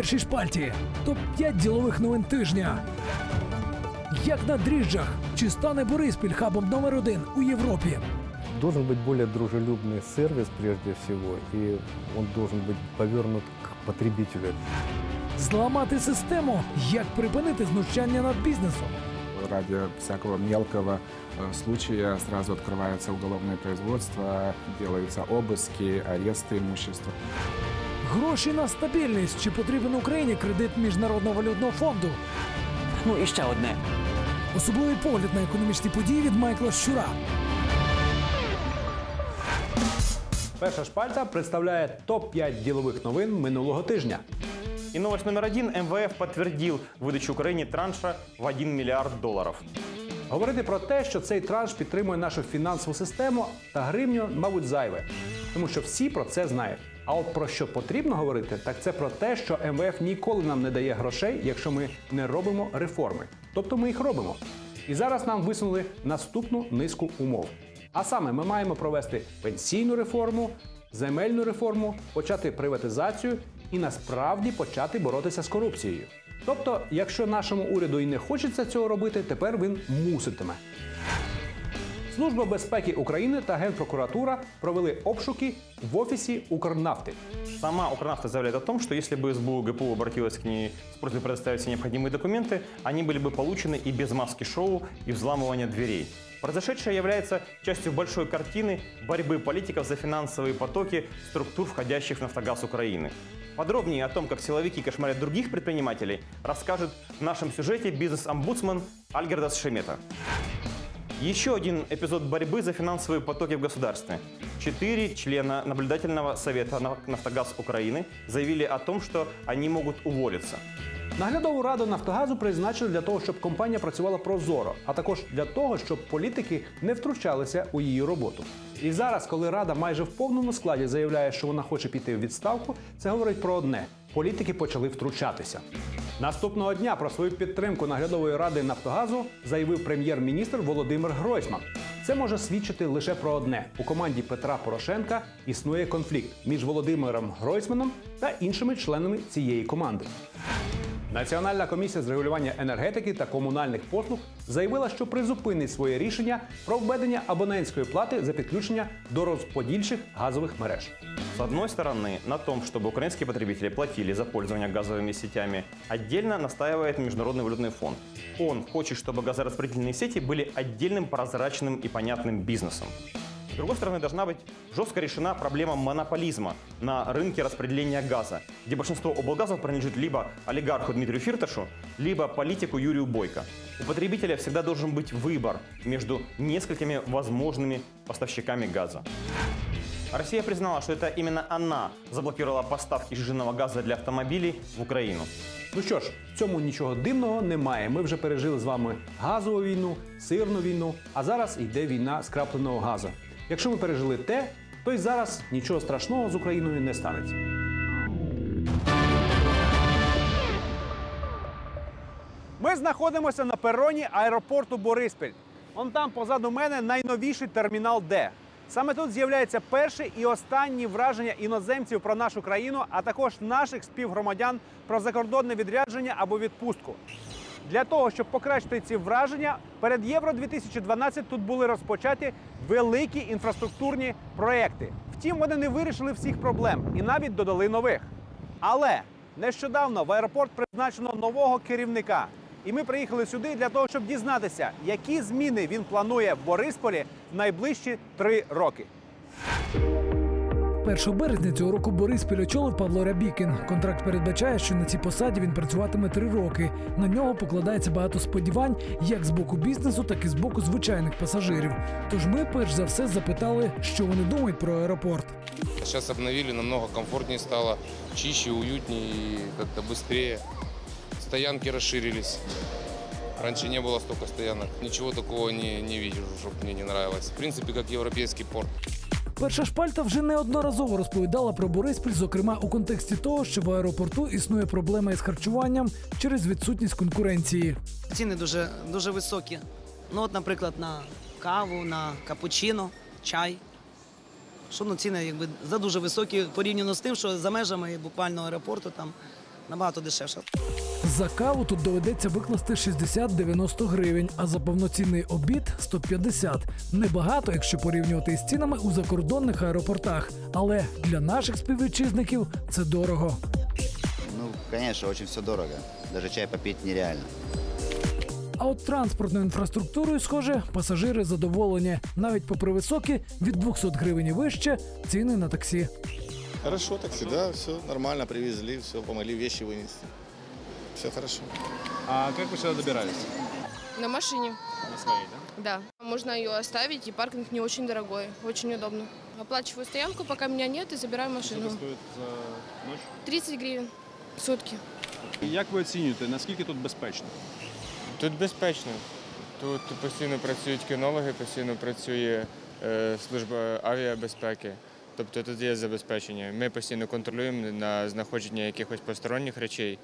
першій шпальті топ-5 ділових новин тижня. Як на дріжджах, чи стане Бориспіль хабом номер один у Європі? Должен быть более дружелюбный сервис прежде всего, и он должен быть повернут к потребителю. Зламати систему, як припинити знущання над бізнесом. ради всякого мелкого э, случая сразу открывается уголовное производство, делаются обыски, аресты имущества. Гроші на стабільність. Чи потрібен Україні кредит Міжнародного валютного фонду? Ну і ще одне. Особливий погляд на економічні події від Майкла Щура. Перша шпальта представляє топ-5 ділових новин минулого тижня. И новость номер один. МВФ подтвердил выдачу Украине транша в 1 миллиард долларов. Говорити про те, що цей транш підтримує нашу фінансову систему та гривню, мабуть, зайве, тому що всі про це знають. А от про що потрібно говорити, так це про те, що МВФ ніколи нам не дає грошей, якщо ми не робимо реформи. Тобто ми їх робимо. І зараз нам висунули наступну низку умов. А саме, ми маємо провести пенсійну реформу, земельну реформу, почати приватизацію і насправді почати боротися з корупцією. Тобто, якщо нашому уряду і не хочеться цього робити, тепер він муситиме. Служба безпеки України та Генпрокуратура провели обшуки в офісі Укрнафти. Сама Укрнафта заявляет о том, что если бы СБУ ГПУ обратилась к ней с просьбой предоставить все необходимые документы, они были бы получены и без маски шоу и взламывания дверей. Произошедшее является частью большой картины борьбы политиков за финансовые потоки структур, входящих в «Нафтогаз Украины». Подробнее о том, как силовики кошмарят других предпринимателей, расскажет в нашем сюжете бизнес-омбудсмен Альгердас Шемета. Еще один эпизод борьбы за финансовые потоки в государстве. Четыре члена наблюдательного совета «На- «Нафтогаз Украины» заявили о том, что они могут уволиться. Наглядову раду Нафтогазу призначили для того, щоб компанія працювала прозоро, а також для того, щоб політики не втручалися у її роботу. І зараз, коли рада майже в повному складі заявляє, що вона хоче піти в відставку, це говорить про одне: політики почали втручатися. Наступного дня про свою підтримку наглядової ради Нафтогазу заявив прем'єр-міністр Володимир Гройсман. Це може свідчити лише про одне: у команді Петра Порошенка існує конфлікт між Володимиром Гройсманом та іншими членами цієї команди. Національна комісія з регулювання енергетики та комунальних послуг заявила, що призупинить своє рішення про введення абонентської плати за підключення до розподільчих газових мереж. С одной стороны, на том, чтобы украинские потребители платили за пользование газовыми сетями, отдельно настаивает Международный валютный фонд. Он хочет, чтобы газораспределительные сети были отдельным прозрачным и понятным бизнесом. С другой стороны, должна быть жестко решена проблема монополизма на рынке распределения газа, где большинство облгазов принадлежит либо олигарху Дмитрию Фирташу, либо политику Юрию Бойко. У потребителя всегда должен быть выбор между несколькими возможными поставщиками газа. Россия признала, что это именно она заблокировала поставки жиженного газа для автомобилей в Украину. Ну що ж, в цьому нічого дивного немає. Ми вже пережили з вами газову війну, сирну війну, а зараз йде війна скрапленого газу. Якщо ми пережили те, то й зараз нічого страшного з Україною не станеться. Ми знаходимося на пероні аеропорту Бориспіль. Он там позаду мене найновіший термінал Д. Саме тут з'являється перші і останні враження іноземців про нашу країну, а також наших співгромадян про закордонне відрядження або відпустку. Для того, щоб покращити ці враження, перед Євро 2012 тут були розпочаті великі інфраструктурні проекти. Втім, вони не вирішили всіх проблем і навіть додали нових. Але нещодавно в аеропорт призначено нового керівника. І ми приїхали сюди для того, щоб дізнатися, які зміни він планує в Борисполі в найближчі три роки. 1 березня цього року Бориспіль очолив Павло Рябікін. Контракт передбачає, що на цій посаді він працюватиме три роки. На нього покладається багато сподівань як з боку бізнесу, так і з боку звичайних пасажирів. Тож ми перш за все запитали, що вони думають про аеропорт. Сейчас обновили, намного комфортнее стало, чище, уютнее и как-то быстрее. Стоянки расширились. Раньше не было столько стоянок. Ничего такого не, не вижу, чтобы мне не нравилось. В принципе, как европейский порт. Перша шпальта вже неодноразово розповідала про Бориспіль, зокрема у контексті того, що в аеропорту існує проблема із харчуванням через відсутність конкуренції. Ціни дуже, дуже високі. Ну, от, наприклад, на каву, на капучино, чай. Що ну, ціни якби за дуже високі порівняно з тим, що за межами буквально аеропорту там набагато дешевше. За каву тут доведеться викласти 60-90 гривень, а за повноцінний обід 150. Небагато, якщо порівнювати із цінами у закордонних аеропортах. Але для наших співвітчизників це дорого. Ну, конечно, очень все дорого. Даже чай попить нереально. А от транспортною інфраструктурою, схоже, пасажири задоволені. Навіть попри високі від 200 гривень і вище ціни на таксі. Хорошо, так всегда все нормально привезли, все помогли вещи вынести. Все хорошо. А как вы сюда добирались? На машине. На своей, да? Да. Можно ее оставить, и паркинг не очень дорогой, очень удобно. Оплачиваю стоянку, пока меня нет, и забираю машину. Сколько стоит за ночь? 30 гривен в сутки. Як ви оцінюєте, наскільки тут безпечно? Тут безпечно. Тут постійно працюють кінологи, постійно працює е, служба авіабезпеки. Тобто тут є забезпечення. Ми постійно контролюємо на знаходження якихось посторонніх речей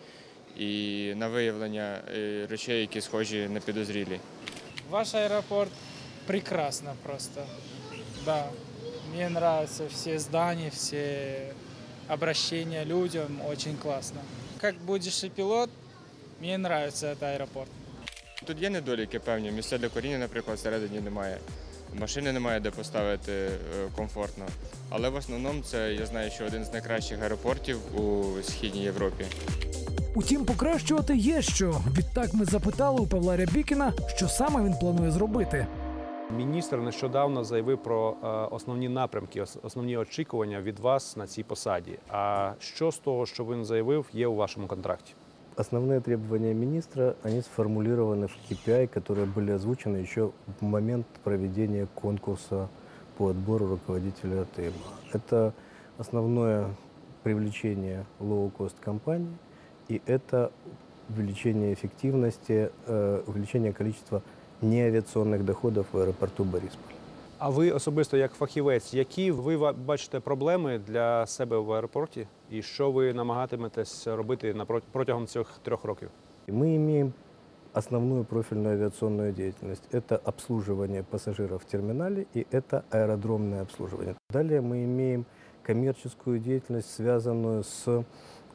і на виявлення е, речей, які схожі на підозрілі. Ваш аэропорт прекрасно просто. Да. Мне нравятся все здания, все обращения людям. Очень классно. Как будешь и пилот, мне нравится этот аэропорт. Тут є недоліки певні. Місця для коріння, наприклад, всередині немає. Машини немає де поставити е, комфортно. Але в основному це я знаю, що один з найкращих аеропортів у східній Європі. Утім, покращувати є що. Відтак ми запитали у Павла Рябікіна, що саме він планує зробити. Міністр нещодавно заявив про е, основні напрямки, основні очікування від вас на цій посаді. А що з того, що він заявив, є у вашому контракті? Основные требования министра, они сформулированы в KPI, которые были озвучены еще в момент проведения конкурса по отбору руководителя АТМ. Это основное привлечение low-cost компаний, и это увеличение эффективности, э, увеличение количества неавиационных доходов в аэропорту Борисполь. А ви особисто як фахівець, які ви ва- бачите проблеми для себе в аеропорті, І що ви намагатиметесь робити протягом цих трьох років? И Мы имеем основную профильную авиационную деятельность. Это обслуживание пассажиров в терминале и это аэродромное обслуживание. Далее мы имеем коммерческую деятельность, связанную с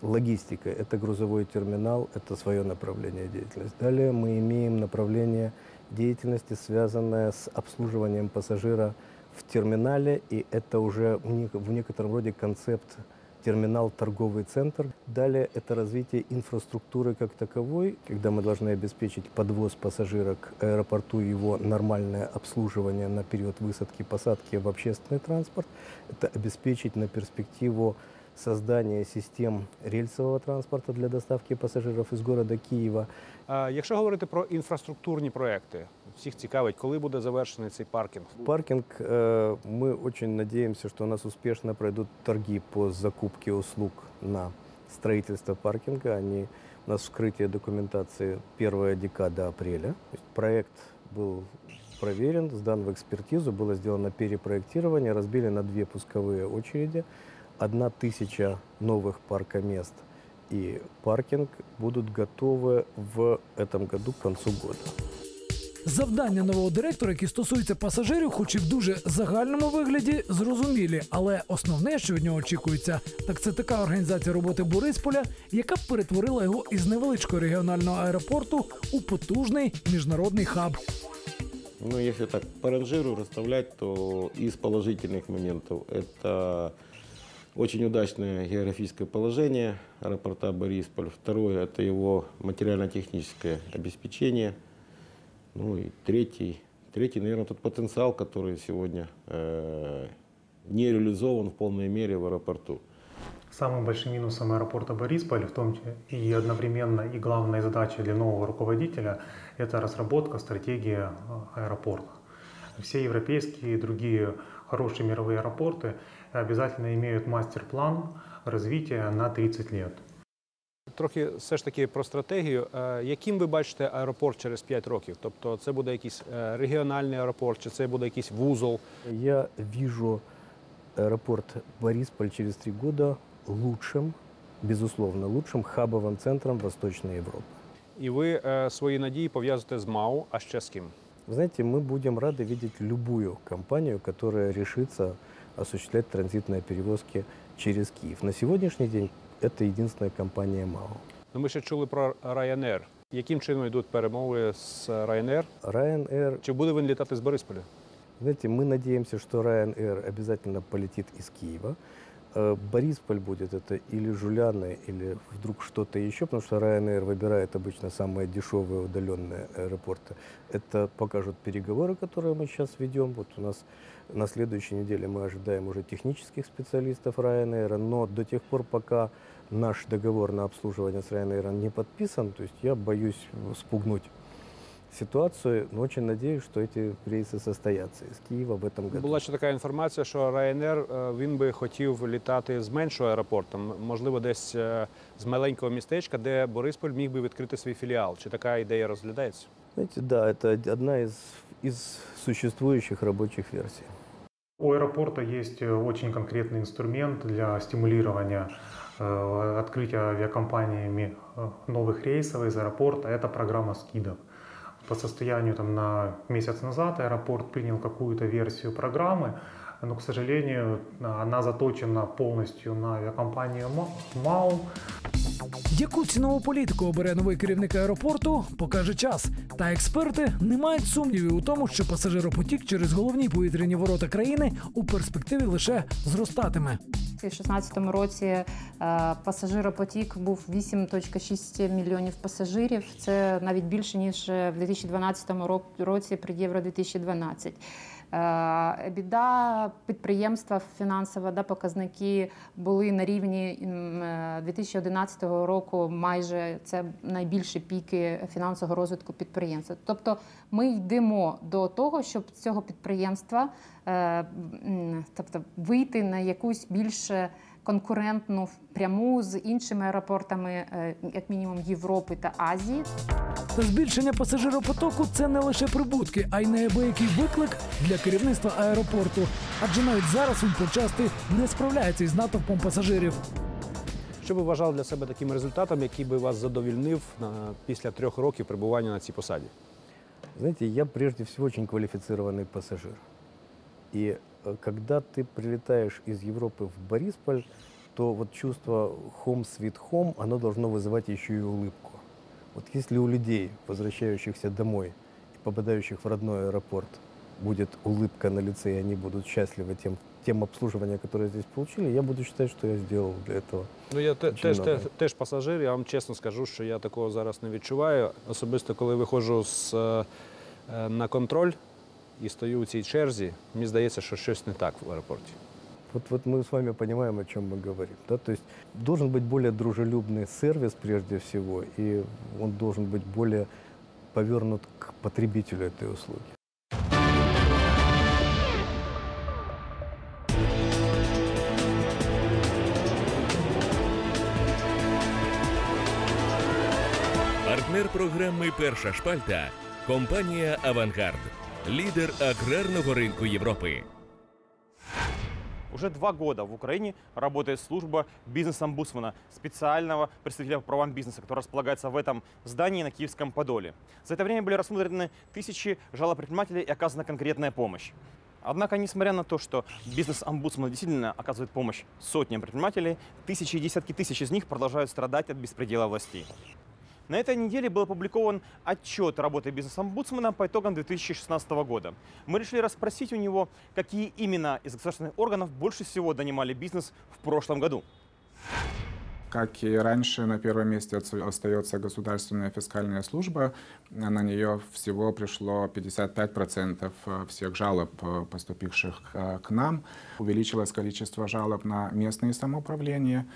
логистикой. Это грузовой терминал, это свое направление деятельности. Далее мы имеем направление деятельности, связанное с обслуживанием пассажира в терминале, и это уже в некотором роде концепт терминал торговый центр. Далее это развитие инфраструктуры как таковой, когда мы должны обеспечить подвоз пассажира к аэропорту, его нормальное обслуживание на период высадки, посадки в общественный транспорт. Это обеспечить на перспективу создание систем рельсового транспорта для доставки пассажиров из города Киева. А якщо говорити про інфраструктурні проекти, всіх цікавить, коли буде завершений цей паркінг? Паркинг, э, мы очень надеемся, что у нас успешно пройдут торги по закупке услуг на строительство паркинга. Они, у нас вскрытие документации первая декада апреля. То есть проект был проверен, сдан в экспертизу, было сделано перепроектирование, разбили на две пусковые очереди. Одна тысяча новых паркомест и паркинг будут готовы в этом году к концу года. Завдання нового директора, які стосуються пасажирів, хоч і в дуже загальному вигляді, зрозумілі. Але основне, що від нього очікується, так це така організація роботи Борисполя, яка б перетворила його із невеличкого регіонального аеропорту у потужний міжнародний хаб. Ну, если так по ранжиру расставлять, то из положительных моментов это очень удачное географическое положение аэропорта Борисполь. Второе – это его материально-техническое обеспечение. Ну и третий, третий, наверное, тот потенциал, который сегодня э, не реализован в полной мере в аэропорту. Самым большим минусом аэропорта Борисполь, в том и одновременно и главной задачей для нового руководителя, это разработка стратегии э, аэропорта. Все европейские и другие хорошие мировые аэропорты обязательно имеют мастер-план развития на 30 лет. Трохи все ж таки про стратегію. Е, Яким ви бачите аеропорт через 5 років? Тобто це буде якийсь е, регіональний аеропорт, чи це буде якийсь вузол? Я вижу аэропорт Борисполь через три года лучшим, безусловно, лучшим хабовым центром Восточной Европы. І ви е, свої надії пов'язуєте з МАУ, а ще з ким? Вы знаете, мы будем рады видеть любую компанию, которая решится осуществлять транзитные перевозки через Киев. На сегодняшний день это единственная компания МАО. Ну, ми ще чули про Ryanair. Яким чином йдуть перемови з Ryanair? Ryanair... Чи буде він літати з Борисполя? Знаете, мы надеемся, что Ryanair обязательно полетит из Киева. Э, Борисполь будет это или Жуляны, или вдруг что-то еще, потому что Ryanair выбирает обычно самые дешевые удаленные аэропорты. Это покажут переговоры, которые мы сейчас ведем. Вот у нас на следующей неделе мы ожидаем уже технических специалистов Ryanair, но до тех пор, пока наш договор на обслуживание с Ryanair не подписан, то есть я боюсь спугнуть ситуацию, но очень надеюсь, что эти рейсы состоятся из Киева в этом году. Була ще така інформація, що Ryanair, е, він би хотів літати з меншого аеропорту, м- можливо, десь е, з маленького містечка, де Борисполь міг би відкрити свій філіал. Чи така ідея розглядається? Знаете, да, это одна из, из существующих рабочих версий. У аэропорта есть э, очень конкретный инструмент для стимулирования э, открытия авиакомпаниями э, новых рейсов из аэропорта. Это программа скидок. По состоянию там, на месяц назад аэропорт принял какую-то версию программы, но, к сожалению, она заточена полностью на авиакомпанию Ма- МАУ. Яку цінову політику обере новий керівник аеропорту, покаже час. Та експерти не мають сумнівів у тому, що пасажиропотік через головні повітряні ворота країни у перспективі лише зростатиме. У 2016 році е, пасажиропотік був 8,6 мільйонів пасажирів. Це навіть більше ніж в 2012 ро- році при Євро 2012. Е, Біда підприємства фінансова, да, показники були на рівні м, е, 2011 року. Майже це найбільші піки фінансового розвитку підприємства. Тобто ми йдемо до того, щоб цього підприємства е, тобто вийти на якусь більш конкурентну пряму з іншими аеропортами, як мінімум Європи та Азії. Та збільшення пасажиропотоку це не лише прибутки, а й неабиякий виклик для керівництва аеропорту. Адже навіть зараз він почасти не справляється із натовпом пасажирів. Що ви вважали для себе таким результатом, який би вас задовільнив на, після трьох років перебування на цій посаді? Знаете, я прежде всего очень квалифицированный пассажир. И э, когда ты прилетаешь из Европы в Борисполь, то вот чувство home sweet home, оно должно вызывать еще и улыбку. Вот если у людей, возвращающихся домой и попадающих в родной аэропорт, будет улыбка на лице, и они будут счастливы тем, тем обслуживанием, которое здесь получили, я буду считать, что я сделал для этого. Ну я те, Очень теж, много. теж, теж пасажир. Я вам чесно скажу, що я такого зараз не відчуваю. Особисто, коли виходжу з, е, е, на контроль і стою у цій черзі, мені здається, що щось не так в аеропорті. Вот, вот мы с вами понимаем, о чем мы говорим. Да? То есть должен быть более дружелюбный сервис прежде всего, и он должен быть более повернут к потребителю этой услуги. Партнер програми Перша шпальта компанія Авангард, лідер аграрного ринку Європи. Уже два года в Украине работает служба бизнес-омбудсмана, специального представителя по правам бизнеса, который располагается в этом здании на Киевском Подоле. За это время были рассмотрены тысячи жалоб предпринимателей и оказана конкретная помощь. Однако, несмотря на то, что бизнес-омбудсман действительно оказывает помощь сотням предпринимателей, тысячи и десятки тысяч из них продолжают страдать от беспредела властей. На этой неделе был опубликован отчет работы бизнес-омбудсмена по итогам 2016 года. Мы решили расспросить у него, какие именно из государственных органов больше всего донимали бизнес в прошлом году. Как и раньше, на первом месте остается государственная фискальная служба. На нее всего пришло 55% всех жалоб, поступивших к нам. Увеличилось количество жалоб на местные самоуправления.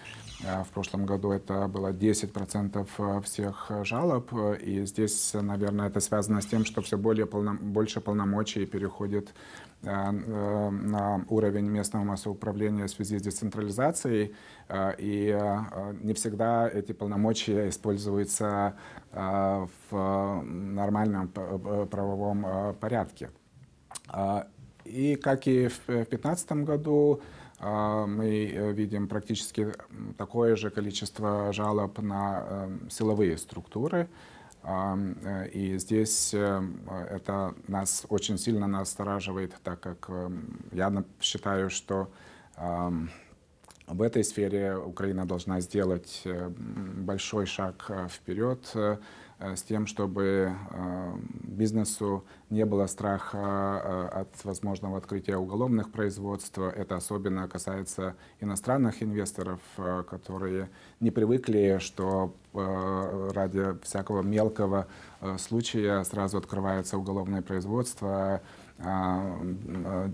В прошлом году это было 10% всех жалоб. И здесь, наверное, это связано с тем, что все более полно, больше полномочий переходит Э, на уровень местного самоуправления в связи с децентрализацией, э, и э, не всегда эти полномочия используются в нормальном правовом порядке. И как и в 2015 году, мы видим практически такое же количество жалоб на силовые структуры. Э, и здесь э, это нас очень сильно настораживает, так как эм, я считаю, что в этой сфере Украина должна сделать э, большой шаг вперед Э, с тем, чтобы э, бизнесу не было страха э, от возможного открытия уголовных производств. Это особенно касается иностранных инвесторов, которые не привыкли, что ради всякого мелкого случая сразу открывается уголовное производство,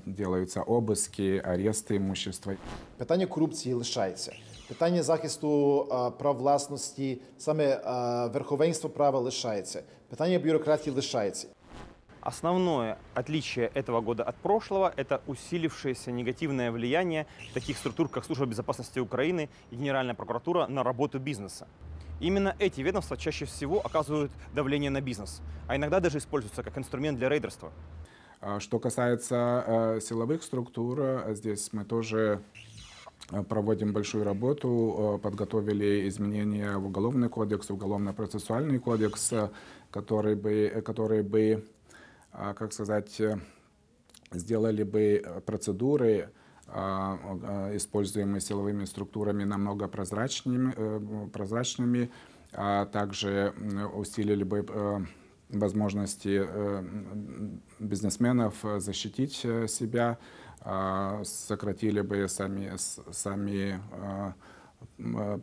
делаются обыски, аресты имущества. Питання корупції лишається. Питання захисту прав власності, саме верховенство права лишається. Питання бюрократії лишається. Основное отличие этого года от прошлого – это усилившееся негативное влияние таких структур, как Служба безопасности Украины и Генеральная прокуратура на работу бизнеса. Именно эти ведомства чаще всего оказывают давление на бизнес, а иногда даже используются как инструмент для рейдерства. Что касается э, силовых структур, здесь мы тоже проводим большую работу, подготовили изменения в Уголовный кодекс, Уголовно-процессуальный кодекс, который бы, который бы, как сказать, сделали бы процедуры, используемые силовыми структурами, намного прозрачными, э, прозрачными а также усилили бы э, возможности э, бизнесменов защитить себя, сократили бы сами, сами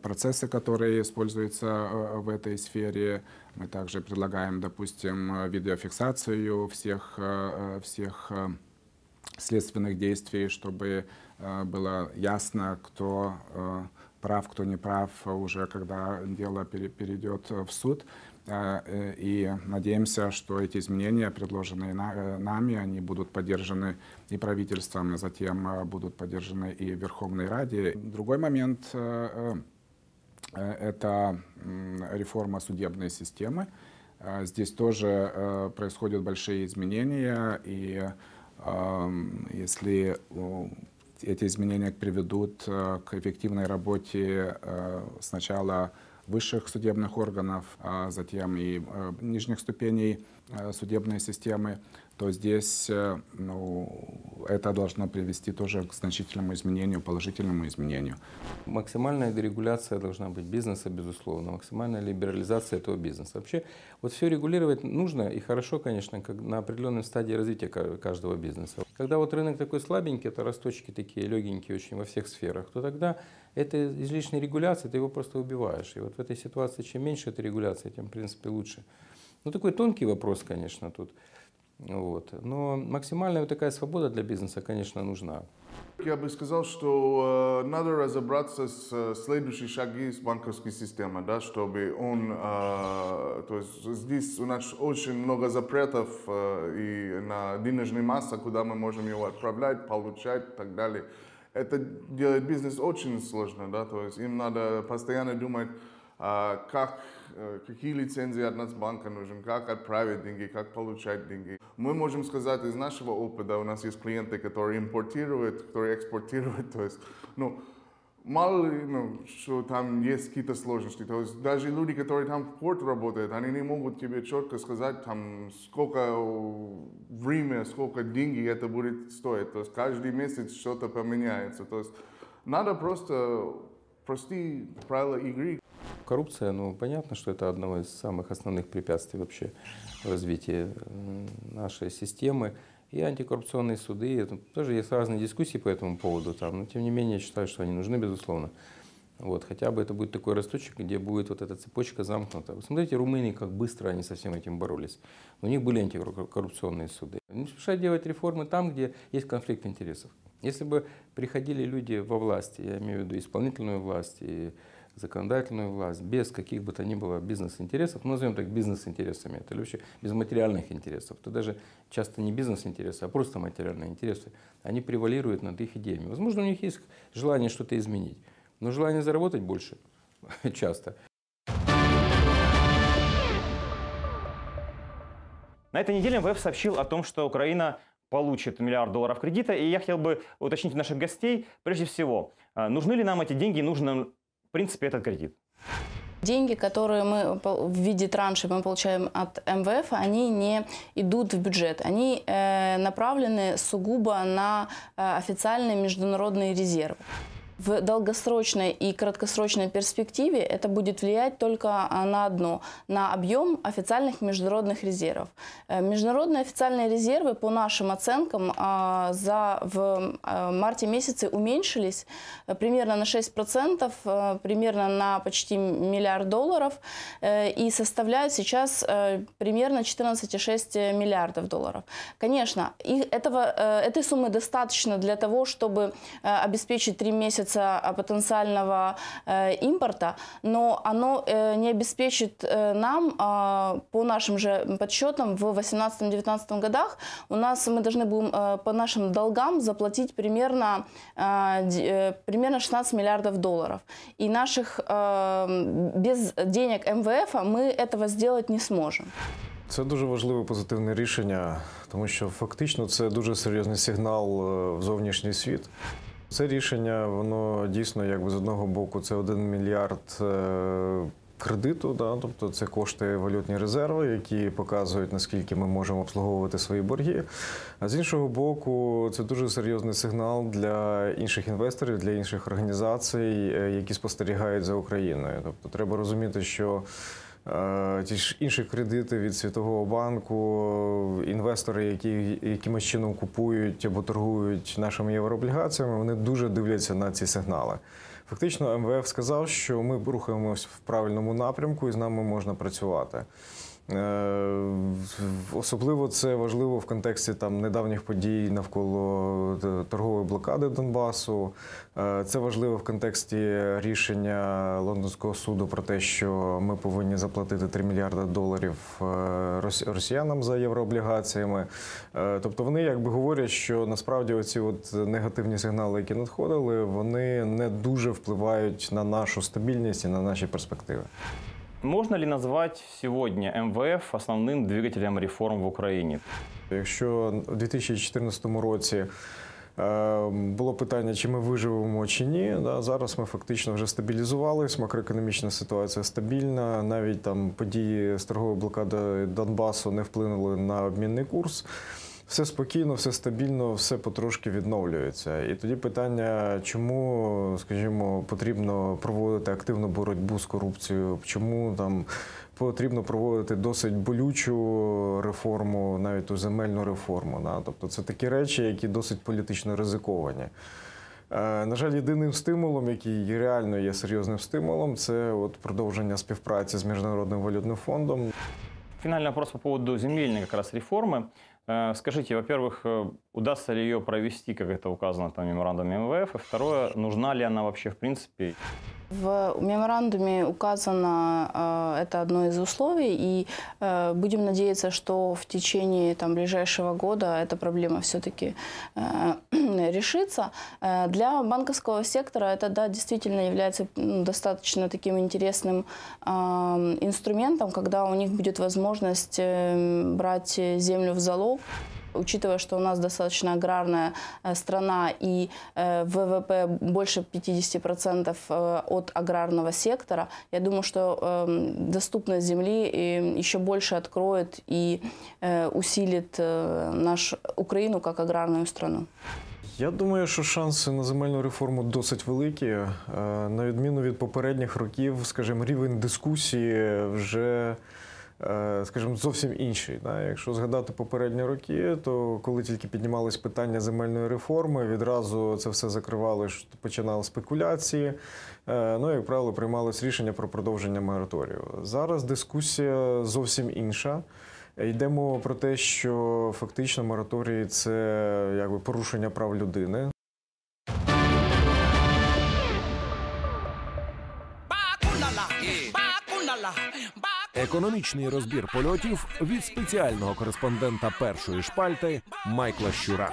процессы, которые используются в этой сфере. Мы также предлагаем, допустим, видеофиксацию всех, всех следственных действий, чтобы было ясно, кто прав, кто не прав, уже когда дело перейдет в суд. Э, и надеемся, что эти изменения, предложенные э, нами, они будут поддержаны и правительством, и затем э, будут поддержаны и Верховной Раде. Другой момент – это реформа судебной системы. Здесь тоже происходят большие изменения, и если эти изменения приведут к эффективной работе сначала высших судебных органов, а затем и э, нижних ступеней э, судебной системы, то здесь э, ну, это должно привести тоже к значительному изменению, положительному изменению. Максимальная дерегуляция должна быть бизнеса, безусловно, максимальная либерализация этого бизнеса. Вообще, вот все регулировать нужно и хорошо, конечно, как на определенной стадии развития каждого бизнеса. Когда вот рынок такой слабенький, это росточки такие легенькие очень во всех сферах, то тогда это излишняя регуляция, ты его просто убиваешь. И вот в этой ситуации, чем меньше этой регуляции, тем, в принципе, лучше. Ну, такой тонкий вопрос, конечно, тут. Вот. Но максимальная вот такая свобода для бизнеса, конечно, нужна. Я бы сказал, что э, надо разобраться с э, следующей шаги с банковской системой, да, чтобы он, э, то есть здесь у нас очень много запретов э, и на денежной массе, куда мы можем его отправлять, получать и так далее это делает бизнес очень сложно, да, то есть им надо постоянно думать, а, как, э, какие лицензии от Нацбанка нужен, как отправить деньги, как получать деньги. Мы можем сказать из нашего опыта, у нас есть клиенты, которые импортируют, которые экспортируют, то есть, ну, мало ну, что там есть какие-то сложности. То есть даже люди, которые там в порт работают, они не могут тебе четко сказать, там, сколько время, сколько деньги это будет стоить. То есть каждый месяц что-то поменяется. То есть надо просто простые правила игры. Коррупция, ну, понятно, что это одно из самых основных препятствий вообще в развитии нашей системы и антикоррупционные суды. Это тоже есть разные дискуссии по этому поводу, там, но тем не менее я считаю, что они нужны, безусловно. Вот, хотя бы это будет такой росточек, где будет вот эта цепочка замкнута. Вы смотрите, Румынии, как быстро они со всем этим боролись. У них были антикоррупционные суды. Не спешат делать реформы там, где есть конфликт интересов. Если бы приходили люди во власти, я имею в виду исполнительную власть и законодательную власть, без каких бы то ни было бизнес-интересов, ну, назовем так бизнес-интересами, это вообще без материальных интересов, то даже часто не бизнес-интересы, а просто материальные интересы, они превалируют над их идеями. Возможно, у них есть желание что-то изменить, но желание заработать больше часто. На этой неделе МВФ сообщил о том, что Украина получит миллиард долларов кредита. И я хотел бы уточнить наших гостей, прежде всего, а, нужны ли нам эти деньги, нужен нам, в принципе, этот кредит? Деньги, которые мы в виде транши мы получаем от МВФ, они не идут в бюджет. Они э, направлены сугубо на э, официальные международные резервы. В долгосрочной и краткосрочной перспективе это будет влиять только а, на одно – на объем официальных международных резервов. Э, международные официальные резервы, по нашим оценкам, а, за, в а, марте месяце уменьшились э, примерно на 6%, э, примерно на почти миллиард долларов и составляют сейчас примерно 14,6 миллиардов долларов. Конечно, этого, этой суммы достаточно для того, чтобы обеспечить три месяца месяца потенциального э, импорта, но оно э, не обеспечит э, нам, по нашим же подсчетам, в 2018-2019 годах у нас мы должны будем по нашим долгам заплатить примерно, примерно 16 миллиардов долларов. И наших без денег МВФ мы этого сделать не сможем. Це дуже важливе позитивне рішення, тому що фактично це дуже серйозний сигнал в зовнішній світ. Це рішення, воно дійсно, якби з одного боку, це один мільярд. Е, кредиту, да, тобто це кошти валютні резерви, які показують наскільки ми можемо обслуговувати свої борги. А з іншого боку, це дуже серйозний сигнал для інших інвесторів, для інших організацій, е, які спостерігають за Україною. Тобто, треба розуміти, що ті ж інші кредити від Світового банку, інвестори, які якимось чином купують або торгують нашими єврооблігаціями, вони дуже дивляться на ці сигнали. Фактично, МВФ сказав, що ми рухаємось в правильному напрямку і з нами можна працювати. Е, особливо це важливо в контексті там недавніх подій навколо е, торгової блокади Донбасу. Е, це важливо в контексті рішення лондонського суду про те, що ми повинні заплатити 3 мільярди доларів росіянам за єврооблігаціями. Тобто вони якби говорять, що насправді оці от негативні сигнали, які надходили, вони не дуже впливають на нашу стабільність і на наші перспективи. Можно ли назвать сегодня МВФ основним двигателем реформ в Україні? Якщо у 2014 році е, було питання, чи ми виживемо чи ні, зараз ми фактично вже стабілізувалися, макроекономічна ситуація стабільна. Навіть там події з торгової блокади Донбасу не вплинули на обмінний курс все спокійно, все стабільно, все потрошки відновлюється. І тоді питання, чому, скажімо, потрібно проводити активну боротьбу з корупцією, чому там потрібно проводити досить болючу реформу, навіть ту земельну реформу. Да? Тобто це такі речі, які досить політично ризиковані. Е, на жаль, єдиним стимулом, який реально є серйозним стимулом, це от продовження співпраці з міжнародним валютним фондом. Финальный вопрос по поводу земельной как раз реформы. Э, скажите, во-первых, э, удастся ли ее провести, как это указано там в меморандуме МВФ? И второе, нужна ли она вообще в принципе? В меморандуме указано э, это одно из условий, и э, будем надеяться, что в течение там, ближайшего года эта проблема все-таки э, решится. Для банковского сектора это да, действительно является ну, достаточно таким интересным инструментом, когда у них будет возможность брать землю в залог. Учитывая, что у нас достаточно аграрная э, страна и э, ВВП больше 50% э, от аграрного сектора, я думаю, что эм, доступность земли еще больше откроет и усилит наш Украину как аграрную страну. Я думаю, що шанси на земельну реформу досить великі. На відміну від попередніх років, скажімо, рівень дискусії вже е, скажімо, зовсім інший. Якщо згадати попередні роки, то коли тільки піднімалось питання земельної реформи, відразу це все закривали, починали спекуляції. Е, Ну, як правило, приймалось рішення про продовження мораторію. Зараз дискусія зовсім інша. Йдемо про те, що фактично мораторій це якби порушення прав людини. Економічний розбір польотів від спеціального кореспондента першої шпальти Майкла Щура.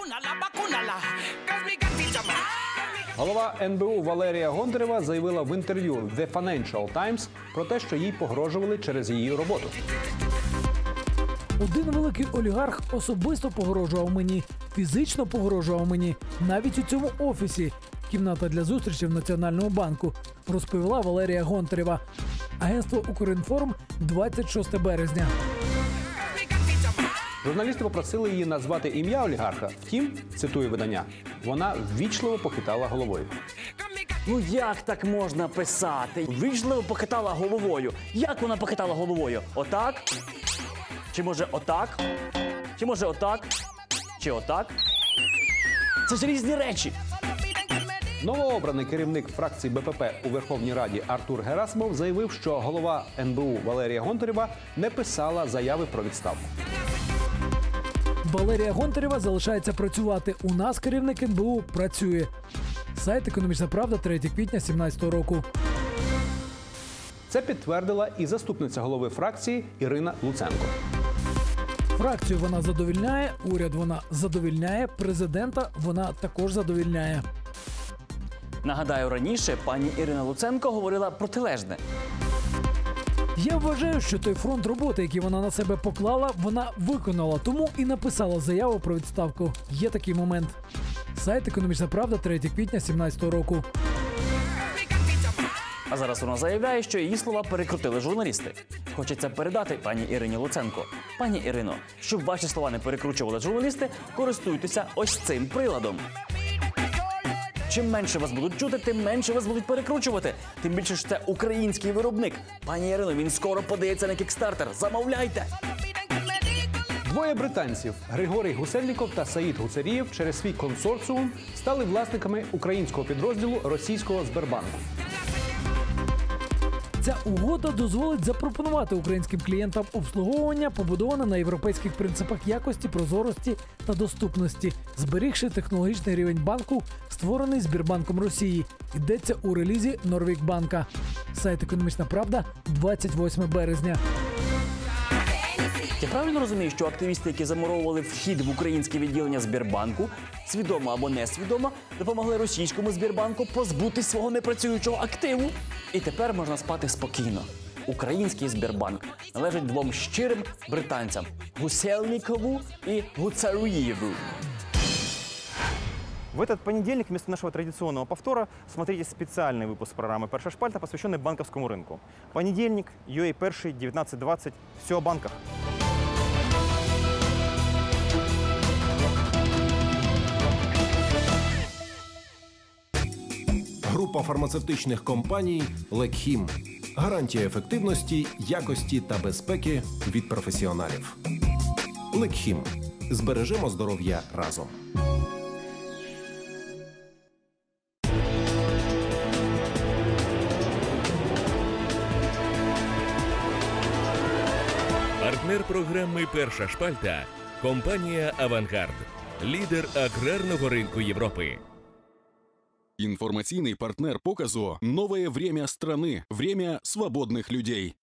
Голова НБУ Валерія Гондарева заявила в інтерв'ю The Financial Times про те, що їй погрожували через її роботу. Один великий олігарх особисто погрожував мені, фізично погрожував мені, навіть у цьому офісі. Кімната для зустрічей в Національному банку, розповіла Валерія Гонтарева. Агентство Укрінформ 26 березня. Журналісти попросили її назвати ім'я олігарха. Втім, цитую видання, вона ввічливо похитала головою. Ну як так можна писати? Вічливо похитала головою. Як вона похитала головою? Отак? Чи може отак? Чи може отак? Чи отак? Це ж різні речі. Новообраний керівник фракції БПП у Верховній Раді Артур Герасимов заявив, що голова НБУ Валерія Гонтарєва не писала заяви про відставку. Валерія Гонтарєва залишається працювати. У нас керівник НБУ працює. Сайт Економічна Правда 3 квітня 2017 року. Це підтвердила і заступниця голови фракції Ірина Луценко. Фракцію вона задовільняє, уряд вона задовільняє, президента вона також задовільняє. Нагадаю, раніше пані Ірина Луценко говорила протилежне. Я вважаю, що той фронт роботи, який вона на себе поклала, вона виконала, тому і написала заяву про відставку. Є такий момент. Сайт Економічна Правда 3 квітня 2017 року. А зараз вона заявляє, що її слова перекрутили журналісти. Хочеться передати пані Ірині Луценко. Пані Ірино, щоб ваші слова не перекручували журналісти, користуйтеся ось цим приладом. Чим менше вас будуть чути, тим менше вас будуть перекручувати. Тим більше ж це український виробник. Пані Ірино, він скоро подається на кікстартер. Замовляйте! Двоє британців Григорій Гусельніков та Саїд Гусарієв через свій консорціум стали власниками українського підрозділу російського Сбербанку. Ця угода дозволить запропонувати українським клієнтам обслуговування, побудоване на європейських принципах якості, прозорості та доступності, зберігши технологічний рівень банку, створений Збірбанком Росії. Йдеться у релізі Норвікбанка. Сайт Економічна Правда, 28 березня. Я правильно розумію, що активісти, які замуровували вхід в українське відділення Збірбанку, свідомо або несвідомо, допомогли російському Збірбанку позбутись свого непрацюючого активу. І тепер можна спати спокійно. Український Збірбанк належить двом щирим британцям Гусельникову і Гуцаруєву. В этот понедельник вместо нашего традиционного повтора смотрите специальный выпуск программы «Перша шпальта», посвященный банковскому рынку. Понедельник, UA Перший, 19.20. Все о банках. Група фармацевтичних компаній Лекхім. Гарантія ефективності, якості та безпеки від професіоналів. Лекхім. Збережемо здоров'я разом. Партнер програми Перша шпальта компанія Авангард, лідер аграрного ринку Європи. Информационный партнер показу «Новое время страны. Время свободных людей».